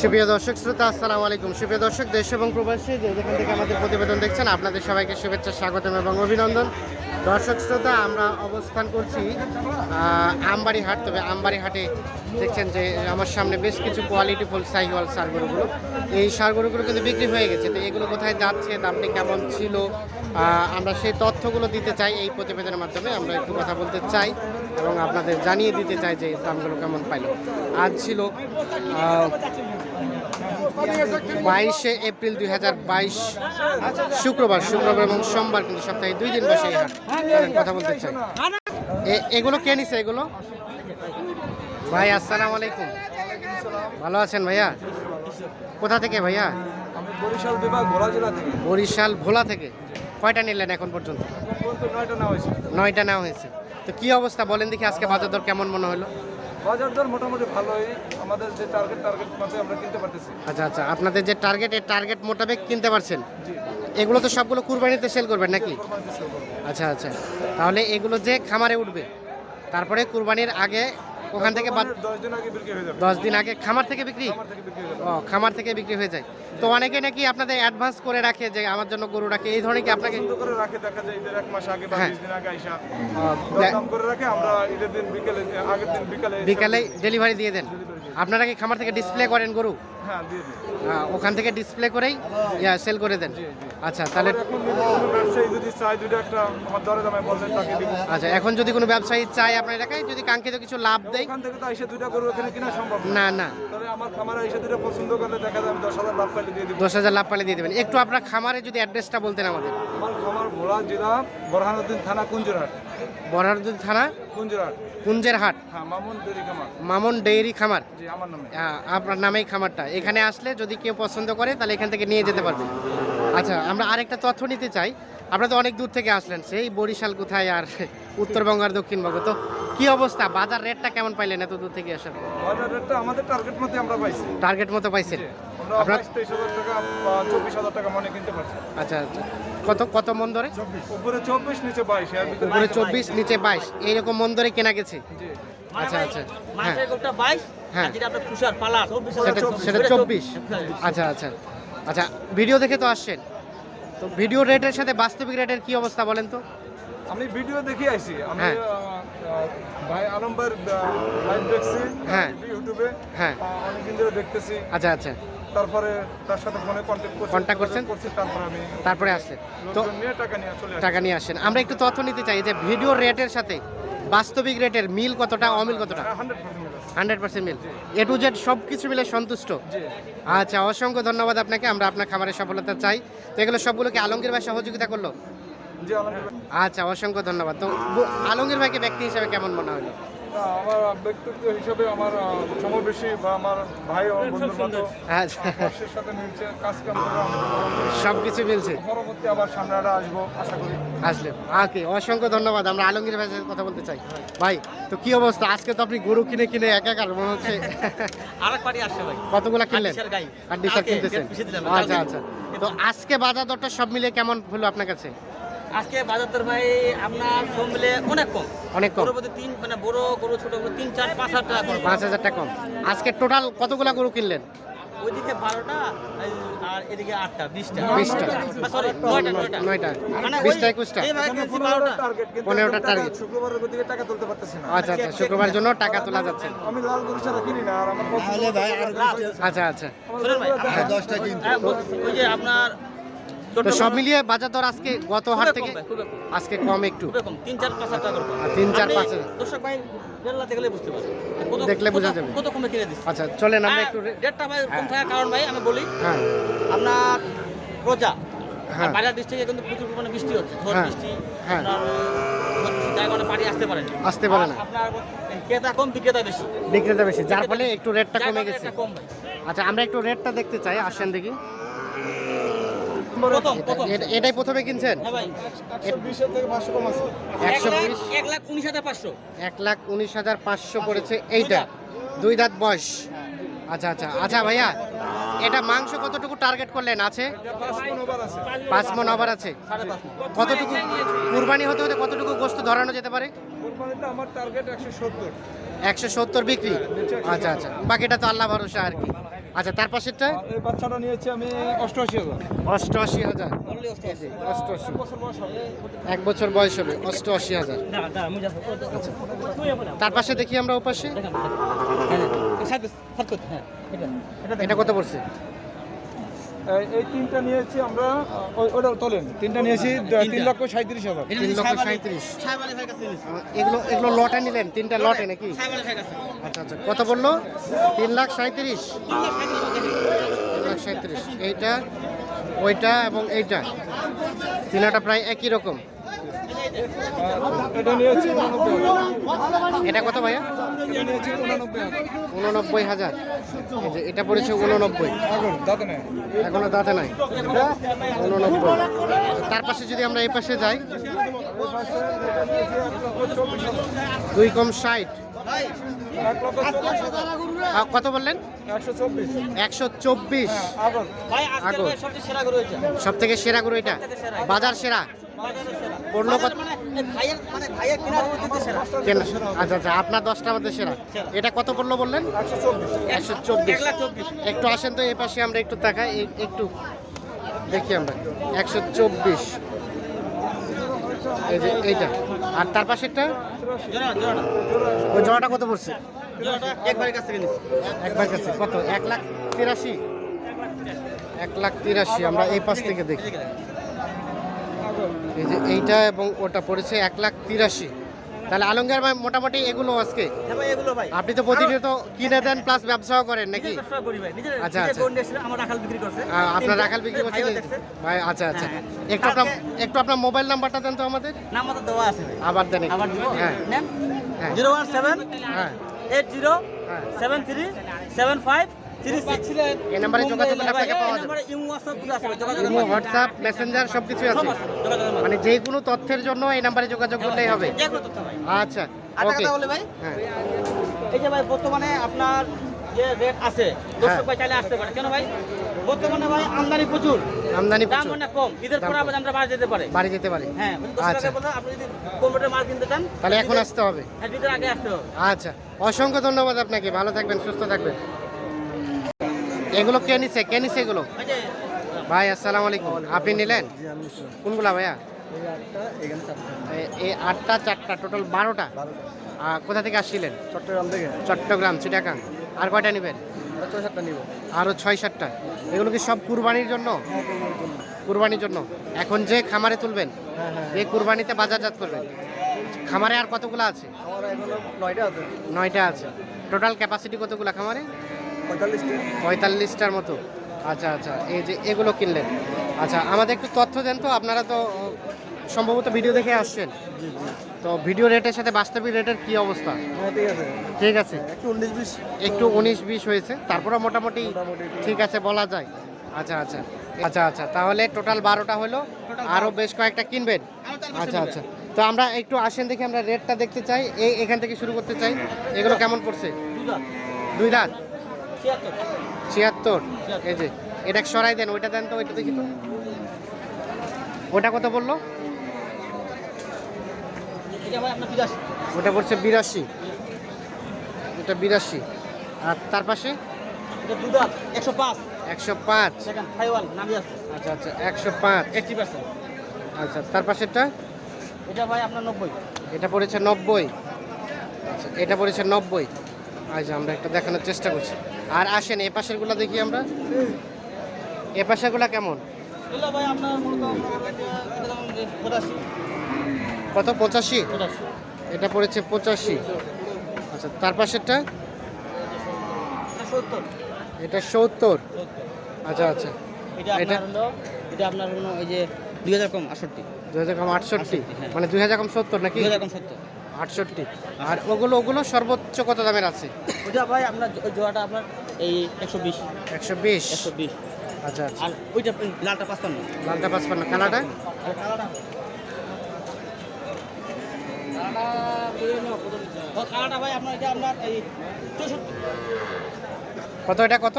সুপ্রিয় দর্শক শ্রোতা, আসসালামু আলাইকুম। সুপ্রিয় দর্শক, দেশ এবং প্রবাসী, যে যেখান থেকে আমাদের প্রতিবেদন দেখছেন, আপনাদের সবাইকে শুভেচ্ছা, স্বাগতম এবং অভিনন্দন। দর্শক শ্রোতা, আমরা অবস্থান করছি আমবাড়ি হাট তবে আমবাড়ি হাটে দেখছেন যে আমার সামনে বেশ কিছু কোয়ালিটি ফুল সাইওয়াল সারগরুগুলো। এই সারগরুগুলো কিন্তু বিক্রি হয়ে গেছে। তো এগুলো কোথায় যাচ্ছে দামটি কেমন ছিল আমরা সেই তথ্যগুলো দিতে চাই এই প্রতিবেদনের মাধ্যমে। আমরা একটু কথা বলতে চাই এবং আপনাদের জানিয়ে দিতে চাই যে দামগুলো কেমন পাইল। আজ ছিল বাইশে এপ্রিল দুই হাজার বাইশ শুক্রবার শুক্রবার এবং সোমবার কিন্তু সপ্তাহে দুই দিন বসে কথা বলতে চাই। এগুলো কে নিছে এগুলো? ভাই আসসালামু আলাইকুম। ভালো আছেন ভাইয়া? কোথা থেকে ভাইয়া? বরিশাল বিভাগ জেলা থেকে বরিশাল ভোলা থেকে। কয়টা নিলেন এখন পর্যন্ত? নয়টা নেওয়া হয়েছে। তো কি অবস্থা বলেন দেখি আজকে বাজার দর কেমন মনে হলো? বাজার দর মোটামুটি ভালোই। আমাদের যে টার্গেট টার্গেট মতে আমরা কিনতে পারতেছি। আচ্ছা আচ্ছা। আপনাদের যে টার্গেট এই টার্গেট মোতাবেক কিনতে পারছেন? এগুলো তো সবগুলো কুরবানিতে সেল করবেন নাকি। আচ্ছা আচ্ছা। তাহলে এগুলো যে খামারে উঠবে তারপরে কুরবানির আগে ওখান থেকে দশ দিন আগে হয়ে খামার থেকে বিক্রি? হয়ে ও খামার থেকে বিক্রি হয়ে যায়। তো অনেকে নাকি আপনাদের অ্যাডভান্স করে রাখে যে আমার জন্য গরু রাখে এই ধরনের কি আপনাকে করে রাখে দেখা যায় ঈদের এক মাস আগে বা হ্যাঁ। বিশ দিন আগে আইসা করে রাখে আমরা ঈদের দিন বিকেলে আগের দিন বিকালে ডেলিভারি দিয়ে দেন। আপনারা কি খামার থেকে ডিসপ্লে করেন গরু? হ্যাঁ আহ, ওখান থেকে ডিসপ্লে করেই ইয়া সেল করে দেন। আচ্ছা তাহলে আচ্ছা এখন যদি কোনো ব্যবসায়ী চায় আপনার এলাকায় যদি কাঙ্ক্ষিত কিছু লাভ দেয় না না। আমার খামারে এসে দুটো পছন্দ করলে দেখা আমি দশ হাজার লাভ পাইলে দিয়ে দিব। দশ হাজার লাভ পালে দিয়ে দেবেন। একটু আপনার খামারে যদি অ্যাড্রেসটা বলতেন আমাদের। আমার খামার ভোলা জেলা বরহানুদ্দিন থানা কুঞ্জরহাট। বরহারুদ্দিন থানা? কুঞ্জরহাট। কুঞ্জের হাট হ্যাঁ মামুন দেরি খামার। মামুন ডেইরি খামার? জি আমার নামে। আপনার নামেই খামারটা। এখানে আসলে যদি কেউ পছন্দ করে তাহলে এখান থেকে নিয়ে যেতে পারবে আচ্ছা আমরা আরেকটা তথ্য নিতে চাই। আপনারা তো অনেক দূর থেকে আসলেন সেই বরিশাল কোথায় আর উত্তরবঙ্গ আর দক্ষিণবঙ্গ। তো কি অবস্থা? বাজার রেটটা কেমন পাইলেন এত দূর থেকে আসার বাজার রেটটা আমাদের টার্গেট মতে আমরা পাইছি। টার্গেট মতো পাইছেন? আপনার- তেইশ হাজার টাকা চব্বিশ হাজার টাকা মনে কিনতে পারছি। আচ্ছা আচ্ছা। কত কত মন ধরে? উপরে চব্বিশ নিচে বাইশ এর ভিতরে উপরে চব্বিশ নিচে বাইশ। এইরকম মন ধরে কেনা গেছে? জি। আচ্ছা আচ্ছা। হ্যাঁ। মাছের গোটা বাইশ হ্যাঁ। যেটা আপনার তুষার পালা সেটা সেটা চব্বিশ। আচ্ছা আচ্ছা। আচ্ছা ভিডিও দেখে তো আসছেন। তো ভিডিও রেটের সাথে বাস্তবিক রেটের কি অবস্থা বলেন তো? আমি ভিডিও দেখে আইছি। আমি হ্যাঁ। ভাই আলমবার লাইভ দেখছি হ্যাঁ। ইউটিউবে হ্যাঁ। অনেকদিন ধরে দেখতেছি। আচ্ছা আচ্ছা। তারপরে তার সাথে ফোনে কন্ট্যাক্ট করছি করছেন? করছি তারপরে আমি তারপরে আসলেন। তো নিয়ে টাকা নিয়ে চলে টাকা নিয়ে আসেন। আমরা একটু তথ্য নিতে চাই যে ভিডিও রেটের সাথে বাস্তবিক রেটের মিল কতটা অমিল কতটা? হান্ড্রেড পার্সেন্ট হান্ড্রেড পার্সেন্ট মিল। এ টু জেড সব কিছু মিলে সন্তুষ্ট। আচ্ছা অসংখ্য ধন্যবাদ আপনাকে। আমরা আপনার খামারের সফলতা চাই। তো এগুলো সবগুলোকে আলমগীর ভাই সহযোগিতা করল? আচ্ছা অসংখ্য ধন্যবাদ। তো আলমগীর ভাইকে ব্যক্তি হিসাবে কেমন মনে হলো? আমার ব্যক্তিত্ব হিসাবে আমার সমবেশী বা আমার ভাই ও বন্ধুর মতো আচ্ছা সাথে মিলছে কাজ কাম সব কিছু মিলছে। পরবর্তী আবার সামনে আসব আশা করি। আসলে ওকে অসংখ্য ধন্যবাদ আমরা আলমগীর ভাইয়ের সাথে কথা বলতে চাই। ভাই তো কি অবস্থা? আজকে তো আপনি গরু কিনে কিনে একাকার মনে হচ্ছে আর এক পাড়ি আসছে ভাই। কতগুলা কিনলেন? আর ডিসার কিনতেছেন? আচ্ছা আচ্ছা। তো আজকে বাজার দরটা সব মিলিয়ে কেমন হলো আপনার কাছে? আজকে বাজার দর ভাই আপনার সব মিলে অনেক কম। অনেক কম। তিন মানে বড় গরু ছোট গরু তিন চার পাঁচ হাজার টাকা পাঁচ হাজার টাকা কম। আজকে টোটাল কতগুলা গরু কিনলেন? ওইদিকে বারোটা আর এদিকে আটটা বিশটা। বিশটা। সরি নয়টা নয়টা। নয়টা। মানে বিশটা একুশটা। পনেরোটা টার্গেট কিন্তু পনেরোটা এখন টাকা- শুক্রবারের দিকে টাকা তুলতে পারতেছি না। আচ্ছা আচ্ছা শুক্রবার জন্য টাকা তোলা যাচ্ছে। আমি লাল গরু ছাড়া কিনি না আর আমার আচ্ছা আচ্ছা। হ্যাঁ, দশটা কিনছি ওই যে আপনার তো সব মিলিয়ে বাজার দর আজকে গত হাট থেকে। আজকে কম একটু তিন চার পাঁচ হাজার টাকা তিন চার পাঁচ হাজার। দর্শক ভাই বেল্লাতে বুঝতে কত- দেখলে বোঝা যাবে। কত কমে কিনে দিচ্ছি আচ্ছা চলেন আমরা একটু রে- রেটটা ভাই কম থাকার কারণ ভাই আমি বলি হ্যাঁ আপনার রোজা হ্যাঁ। ডিস্ট্রিক্টে কিন্তু প্রচুর পরিমাণে বৃষ্টি হচ্ছে ঝড় হ্যাঁ। বৃষ্টি হ্যাঁ। পানি আসতে পারে না। আসতে পারে না। আপনার ক্রেতা কম বিক্রেতা বেশি বিক্রেতা বেশি যার ফলে একটু রেটটা কমে গেছে আচ্ছা আমরা একটু রেটটা দেখতে চাই আসেন দেখি এটাই প্রথমে কিনছেন? হ্যাঁ এক লাখ উনিশ হাজার পাঁচশো। পড়েছে এইটা। দুই দাঁত। বয়স। আচ্ছা আচ্ছা। আচ্ছা ভাইয়া এটা মাংস কতটুকু টার্গেট করলেন? আছে? পাঁচ মন ওভার আছে। আবার আছে কতটুকু কুরবানি হতে হতে কতটুকু গোস্ত ধরানো যেতে পারে? আমার টার্গেট একশো সত্তর। একশো সত্তর বিক্রি? আচ্ছা আচ্ছা। বাকিটা তো আল্লাহ ভরসা আর কি। আচ্ছা তার পাশেরটা? এই বাচ্চাটা নিয়েছি আমি অষ্টআশি হাজার। অষ্টআশি হাজার। অষ্টআশি। এক বছর বয়স হবে। অষ্টআশি হাজার। আচ্ছা। তার পাশে দেখি আমরা ওপাশে। পাশে এটা কত পড়ছে? এই- এই তিনটা নিয়েছি আমরা ওই- ওটা তোলেন। তিনটা নিয়েছি তিন লক্ষ সাঁত্রিশ হাজার। তিন লক্ষ সাঁত্রিশ এগুলো এগুলো লটে নিলেন? তিনটা লটে নাকি? আচ্ছা আচ্ছা। কত বলল তিন লাখ সাঁত্রিশ তিন লাখ সাঁত্রিশ এইটা ওইটা এবং এইটা। তিনটা প্রায় একই রকম। এটা নিয়েছি। এটা কত ভাইয়া? উননব্বই হাজার। এটা পড়েছে উননব্বই। এখন দাঁতে নাই। উননব্বই। তার পাশে যদি আমরা এই পাশে যাই, দুই কম ষাট। কত বললেন? একশো চব্বিশ। আগর সব থেকে সেরা গরু এটা। বাজার সেরা। পড়ল মানে মানে আচ্ছা আচ্ছা আপনার দশটার মধ্যে সেরা। এটা কত পড়ল বললেন? একশো চব্বিশ। একটু আসেন তো এই পাশে আমরা একটু তাকাই একটু দেখি আমরা। একশো চব্বিশ। এই যে এইটা। আর তার জোড়া জোড়াটা। ওই জোড়াটা কত পড়ছে? কাছ একবার কাছে কত? এক লাখ তিরাশি? এক লাখ তিরাশি আমরা এই পাশ থেকে দেখ। এই যে এইটা এবং ওটা পড়েছে এক লাখ তিরাশি। তাহলে আলমগীর ভাই মোটামুটি এগুলো আজকে? হ্যাঁ আপনি তো প্রতিনিয়ত কিনে দেন প্লাস ব্যবসাও করেন নাকি? আচ্ছা, আচ্ছা। এসেছিল, আমার রাখাল বিক্রি আপনার রাখাল করছেন ভাই আচ্ছা আচ্ছা। হ্যাঁ, একটু আপনার একটু আপনার মোবাইল নাম্বারটা দেন তো আমাদের। নাম্বার দেওয়া আছে আবার দেন হ্যাঁ। হ্যাঁ। জিরো ওয়ান সেভেন হ্যাঁ। এইট জিরো হ্যাঁ। সেভেন থ্রি সেভেন ফাইভ এই নাম্বারে যোগাযোগ করলে আপনাকে পাওয়া যাবে। ইমো হোয়াটসঅ্যাপ মেসেঞ্জার সব আছে। মানে যে কোনো তথ্যের জন্য এই নাম্বারে যোগাযোগ করলেই হবে। আচ্ছা ওকে ভাই। হ্যাঁ। এই যে ভাই বর্তমানে আপনার যে রেট আছে দর্শক হ্যাঁ। ভাই চাইলে আসতে পারে। কেন ভাই? বর্তমানে ভাই আমদানি প্রচুর। আমদানি দাম অনেক কম। ঈদের পরে আবার আমরা বাড়ি যেতে পারে। বাড়ি যেতে পারে। হ্যাঁ আচ্ছা। আপনি যদি কম্পিউটার মাল কিনতে চান তাহলে এখন আসতে হবে। হ্যাঁ ঈদের আগে আসতে হবে। আচ্ছা। অসংখ্য ধন্যবাদ আপনাকে। ভালো থাকবেন সুস্থ থাকবেন। এগুলো কে নিছে? কে নিছে এগুলো? ভাই আসসালামু আলাইকুম। আপনি নিলেন? কোনগুলা ভাইয়া? এই আটটা চারটা। টোটাল বারোটা? কোথা থেকে আসছিলেন? চট্টগ্রাম থেকে। চট্টগ্রাম চিটাগাং। আর কয়টা নেবেন? আরও ছয় সাতটা এগুলো কি সব কুরবানির জন্য? কুরবানির জন্য। এখন যে খামারে তুলবেন হ্যাঁ হ্যাঁ। কুরবানিতে বাজারজাত করবেন খামারে আর কতগুলো আছে। নয়টা আছে। টোটাল ক্যাপাসিটি কতগুলো খামারে? পঁয়তাল্লিশটার? মতো। আচ্ছা আচ্ছা এই যে এগুলো কিনলেন। আচ্ছা আমাদের একটু তথ্য দেন তো আপনারা তো সম্ভবত ভিডিও দেখে আসছেন। তো ভিডিও রেটের সাথে বাস্তবিক রেটের কি অবস্থা? হ্যাঁ ঠিক আছে। একটু উনিশ বিশ। হয়েছে। তারপরে মোটামুটি ঠিক। আছে বলা যায়। আচ্ছা আচ্ছা আচ্ছা আচ্ছা তাহলে টোটাল বারোটা হলো। আরও বেশ কয়েকটা কিনবেন। আচ্ছা আচ্ছা তো আমরা একটু আসেন দেখি আমরা রেটটা দেখতে চাই। এই এখান থেকে শুরু করতে চাই। এগুলো কেমন পড়ছে? দুই দাঁত? ছিয়াত্তর। এই যে এটা সরাই দেন ওইটা দেন তো ওইটা দেখি তো। ওটা কত বলল? ওটা পড়ছে বিরাশি। এটা বিরাশি। আর তার পাশে? এটা একশো পাঁচ। একশো পাঁচ। আচ্ছা আচ্ছা একশো পাঁচ। পার্সেন্ট। আচ্ছা তার পাশেরটা? এটা ভাই আপনার নব্বই। এটা পড়েছে নব্বই। আচ্ছা এটা পড়েছে নব্বই। আচ্ছা আমরা একটা দেখানোর চেষ্টা করছি। আর আসেন এ পাশেরগুলো দেখি আমরা। এ পাশেরগুলো কেমন? কত? পঁচাশি? এটা পড়েছে পঁচাশি। আচ্ছা তার পাশেরটা? এটা সত্তর। আচ্ছা আচ্ছা। এটা এটা? আপনার ওই যে দুই হাজার কম আটষট্টি। দুই হাজার কম আটষট্টি হ্যাঁ। মানে দুই হাজার কম সত্তর নাকি? দুই হাজার কম সত্তর। আটষট্টি। আর ওগুলো ওগুলো সর্বোচ্চ কত দামের আছে? ওইটা ভাই আপনার জোড়াটা আপনার এই একশো বিশ। একশো বিশ? একশো বিশ। আচ্ছা আচ্ছা। আর ওইটা লালটা পাঁচপান্ন। লালটা পাঁচপান্ন। কালাটা আর কালাটা কালাটা ভাই আপনার এটা আপনার এই চৌষট্টি। কত এটা কত?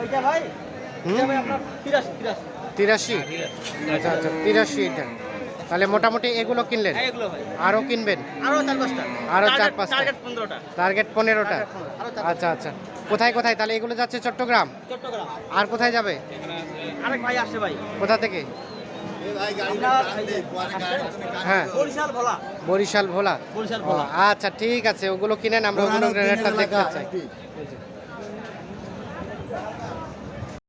ওইটা ভাই? ভাই আপনার তিরাশি তিরাশি। তিরাশি? আচ্ছা আচ্ছা। তিরাশি এটা। তাহলে মোটামুটি এগুলো কিনলেন? হ্যাঁ, আরও কিনবেন? আরও চার পাঁচটা। আরও চার পাঁচটা। টার্গেট পনেরোটা। আচ্ছা আচ্ছা। কোথায় কোথায়? তাহলে এগুলো যাচ্ছে চট্টগ্রাম? আর কোথায় যাবে? আরেক ভাই আসছে ভাই। কোথা থেকে? হ্যাঁ। বরিশাল ভোলা। আচ্ছা ঠিক আছে। ওগুলো কিনেন আমরা ওগুলো রেটটা দেখতে চাই।